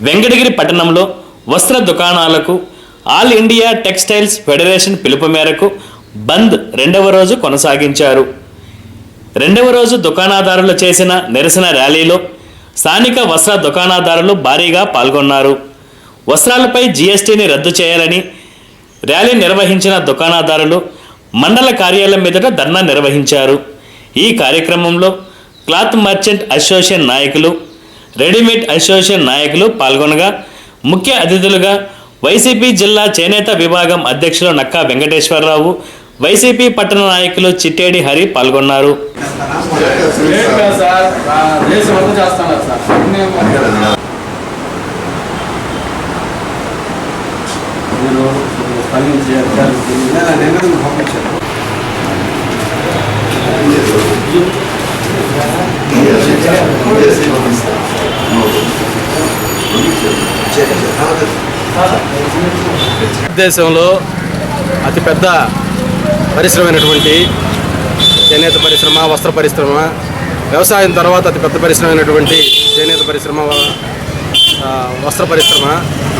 వెంకటగిరి పట్టణంలో వస్త్ర దుకాణాలకు ఆల్ ఇండియా టెక్స్టైల్స్ ఫెడరేషన్ పిలుపు మేరకు బంద్ రెండవ రోజు కొనసాగించారు. రెండవ రోజు దుకాణదారులు చేసిన నిరసన ర్యాలీలో స్థానిక వస్త్ర దుకాణదారులు భారీగా పాల్గొన్నారు. వస్త్రాలపై జీఎస్టీని రద్దు చేయాలని ర్యాలీ నిర్వహించిన దుకాణదారులు మండల కార్యాలయం మీదట ధర్నా నిర్వహించారు. ఈ కార్యక్రమంలో క్లాత్ మర్చెంట్ అసోసియేషన్ నాయకులు రెడీమేడ్ అసోసియేషన్ నాయకులు పాల్గొనగా ముఖ్య అతిథులుగా వైసీపీ జిల్లా చేనేత విభాగం అధ్యక్షులు నక్కా వెంకటేశ్వరరావు వైసీపీ పట్టణ నాయకులు చిట్టేడి హరి పాల్గొన్నారు. పంపించారు భారతదేశంలో దేశంలో అతిపెద్ద పరిశ్రమైనటువంటి చేనేత పరిశ్రమ వస్త్ర పరిశ్రమ వ్యవసాయం తర్వాత అతిపెద్ద పరిశ్రమ అయినటువంటి చేనేత పరిశ్రమ వస్త్ర పరిశ్రమ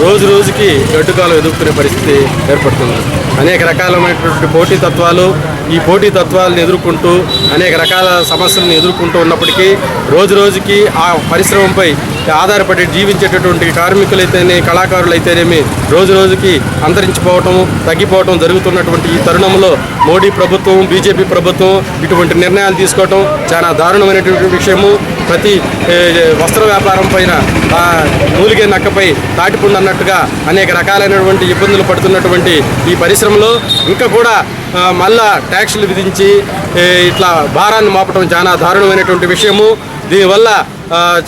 రోజు రోజుకి గడ్డుకాలం ఎదుర్కొనే పరిస్థితి ఏర్పడుతుంది. అనేక రకాలైనటువంటి పోటీ తత్వాలు ఈ పోటీ తత్వాలను ఎదుర్కొంటూ అనేక రకాల సమస్యలను ఎదుర్కొంటూ ఉన్నప్పటికీ రోజు రోజుకి ఆ పరిశ్రమపై ఆధారపడి జీవించేటటువంటి కార్మికులైతేనే కళాకారులైతేనేమి రోజు రోజుకి అంతరించిపోవటం తగ్గిపోవటం జరుగుతున్నటువంటి ఈ తరుణంలో మోడీ ప్రభుత్వం బీజేపీ ప్రభుత్వం ఇటువంటి నిర్ణయాలు తీసుకోవటం చాలా దారుణమైనటువంటి విషయము. ప్రతి వస్త్ర వ్యాపారం పైన నూలిగే మూలిగే నక్కపై తాటిపుండు అన్నట్టుగా అనేక రకాలైనటువంటి ఇబ్బందులు పడుతున్నటువంటి ఈ పరిశ్రమలో ఇంకా కూడా మళ్ళా ట్యాక్సులు విధించి ఇట్లా భారాన్ని మోపడం చాలా దారుణమైనటువంటి విషయము. దీనివల్ల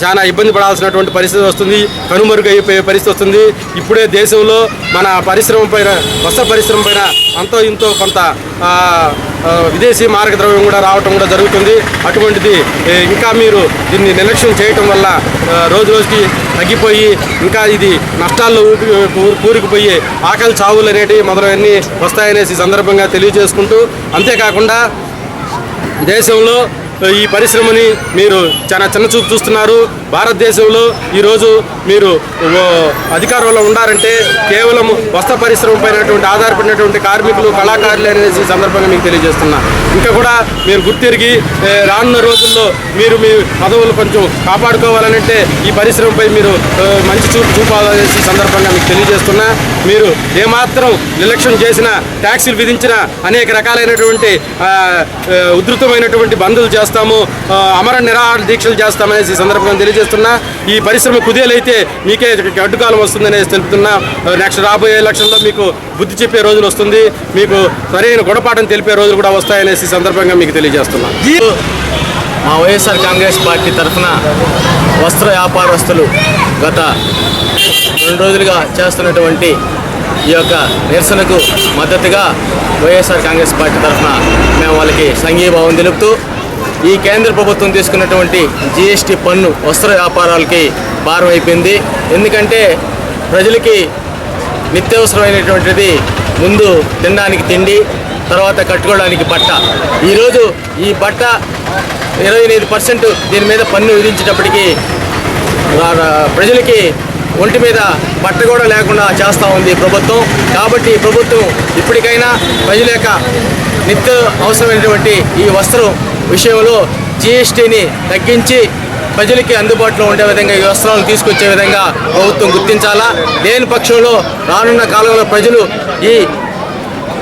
చాలా ఇబ్బంది పడాల్సినటువంటి పరిస్థితి వస్తుంది. కనుమరుగైపోయే పరిస్థితి వస్తుంది. ఇప్పుడే దేశంలో మన పరిశ్రమ పైన వస్త్ర పరిశ్రమ పైన అంతో ఇంతో కొంత విదేశీ మార్గద్రవ్యం కూడా రావటం కూడా జరుగుతుంది. అటువంటిది ఇంకా మీరు దీన్ని నిర్లక్ష్యం చేయటం వల్ల రోజు రోజుకి తగ్గిపోయి ఇంకా ఇది నష్టాల్లో కూరుకుపోయి ఆకలి చావులు అనేటివి మొదలవన్నీ వస్తాయనేసి సందర్భంగా తెలియజేసుకుంటూ అంతేకాకుండా దేశంలో ఈ పరిశ్రమని మీరు చాలా చిన్న చూపు చూస్తున్నారు. భారతదేశంలో ఈరోజు మీరు అధికారంలో ఉండారంటే కేవలం వస్త్ర పరిశ్రమ పైనటువంటి ఆధారపడినటువంటి కార్మికులు కళాకారులు అనేసి సందర్భంగా మీకు తెలియజేస్తున్నా. ఇంకా కూడా మీరు గుర్తిరిగి రానున్న రోజుల్లో మీరు మీ పదవులు కొంచెం కాపాడుకోవాలనంటే ఈ పరిశ్రమపై మీరు మంచి చూపు చూపాలనేసి సందర్భంగా మీకు తెలియజేస్తున్నా. మీరు ఏమాత్రం నిర్లక్ష్యం చేసిన ట్యాక్సీలు విధించిన అనేక రకాలైనటువంటి ఉధృతమైనటువంటి బంధులు చేస్తాము. అమర నిరాహార దీక్షలు చేస్తామనేసి ఈ సందర్భంగా తెలియజేస్తున్నా. ఈ పరిశ్రమ కుదేలైతే మీకే అడ్డుకాలం వస్తుందనేసి తెలుపుతున్నా. నెక్స్ట్ రాబోయే ఎలక్షన్లో మీకు బుద్ధి చెప్పే రోజులు వస్తుంది. మీకు సరైన గుణపాఠం తెలిపే రోజులు కూడా వస్తాయనేసి ఈ సందర్భంగా మీకు తెలియజేస్తున్నా. మా వైఎస్ఆర్ కాంగ్రెస్ పార్టీ తరఫున వస్త్ర వ్యాపారస్తులు గత రెండు రోజులుగా చేస్తున్నటువంటి ఈ యొక్క నిరసనకు మద్దతుగా వైఎస్ఆర్ కాంగ్రెస్ పార్టీ తరఫున మేము వాళ్ళకి సంఘీభావం తెలుపుతూ ఈ కేంద్ర ప్రభుత్వం తీసుకున్నటువంటి జీఎస్టీ పన్ను వస్త్ర వ్యాపారాలకి భారం అయిపోయింది. ఎందుకంటే ప్రజలకి నిత్యవసరమైనటువంటిది ముందు తినడానికి తిండి తర్వాత కట్టుకోవడానికి బట్ట. ఈరోజు ఈ బట్ట ఇరవై ఎనిమిది పర్సెంట్ దీని మీద పన్ను విధించేటప్పటికీ ప్రజలకి ఒంటి మీద బట్ట కూడా లేకుండా చేస్తూ ఉంది ప్రభుత్వం. కాబట్టి ఈ ప్రభుత్వం ఇప్పటికైనా ప్రజల యొక్క నిత్య అవసరమైనటువంటి ఈ వస్త్రం విషయంలో జిఎస్టీని తగ్గించి ప్రజలకి అందుబాటులో ఉండే విధంగా ఈ వస్త్రాలను తీసుకొచ్చే విధంగా ప్రభుత్వం గుర్తించాలా? లేని పక్షంలో రానున్న కాలంలో ప్రజలు ఈ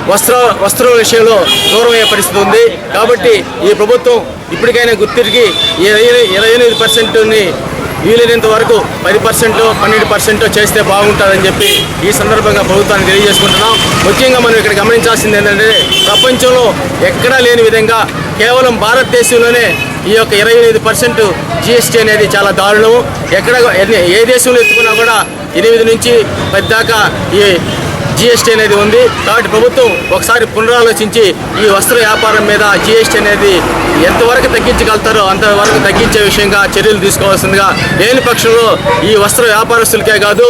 వస్త్ర వస్త్రం విషయంలో దూరమయ్యే పరిస్థితి ఉంది. కాబట్టి ఈ ప్రభుత్వం ఇప్పటికైనా గుర్తిరిగి ఇరవై ఇరవై ఎనిమిది పర్సెంట్ని వీలైనంత వరకు పది పర్సెంట్ పన్నెండు పర్సెంట్ చేస్తే బాగుంటుందని చెప్పి ఈ సందర్భంగా ప్రభుత్వాన్ని తెలియజేసుకుంటున్నాం. ముఖ్యంగా మనం ఇక్కడ గమనించాల్సింది ఏంటంటే ప్రపంచంలో ఎక్కడా లేని విధంగా కేవలం భారతదేశంలోనే ఈ యొక్క ఇరవై ఎనిమిది పర్సెంట్ జిఎస్టీ అనేది చాలా దారుణము. ఎక్కడ ఏ దేశంలో ఎత్తుకున్నా కూడా ఎనిమిది నుంచి పది దాకా ఈ జిఎస్టీ అనేది ఉంది. కాబట్టి ప్రభుత్వం ఒకసారి పునరాలోచించి ఈ వస్త్ర వ్యాపారం మీద జిఎస్టీ అనేది ఎంతవరకు తగ్గించగలుగుతారో అంతవరకు తగ్గించే విషయంగా చర్యలు తీసుకోవాల్సిందిగా లేని పక్షంలో ఈ వస్త్ర వ్యాపారస్తులకే కాదు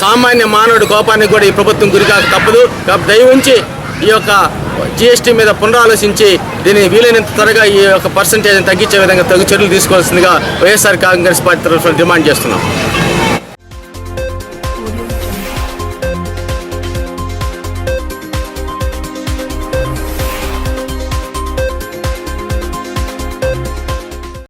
సామాన్య మానవుడి కోపానికి కూడా ఈ ప్రభుత్వం గురికాక తప్పదు. కాబట్టి దయవుంచి ఈ యొక్క జిఎస్టీ మీద పునరాలోచించి దీన్ని వీలైనంత త్వరగా ఈ యొక్క పర్సంటేజ్ని తగ్గించే విధంగా తగు చర్యలు తీసుకోవాల్సిందిగా వైఎస్ఆర్ కాంగ్రెస్ పార్టీ తరఫున డిమాండ్ చేస్తున్నాం.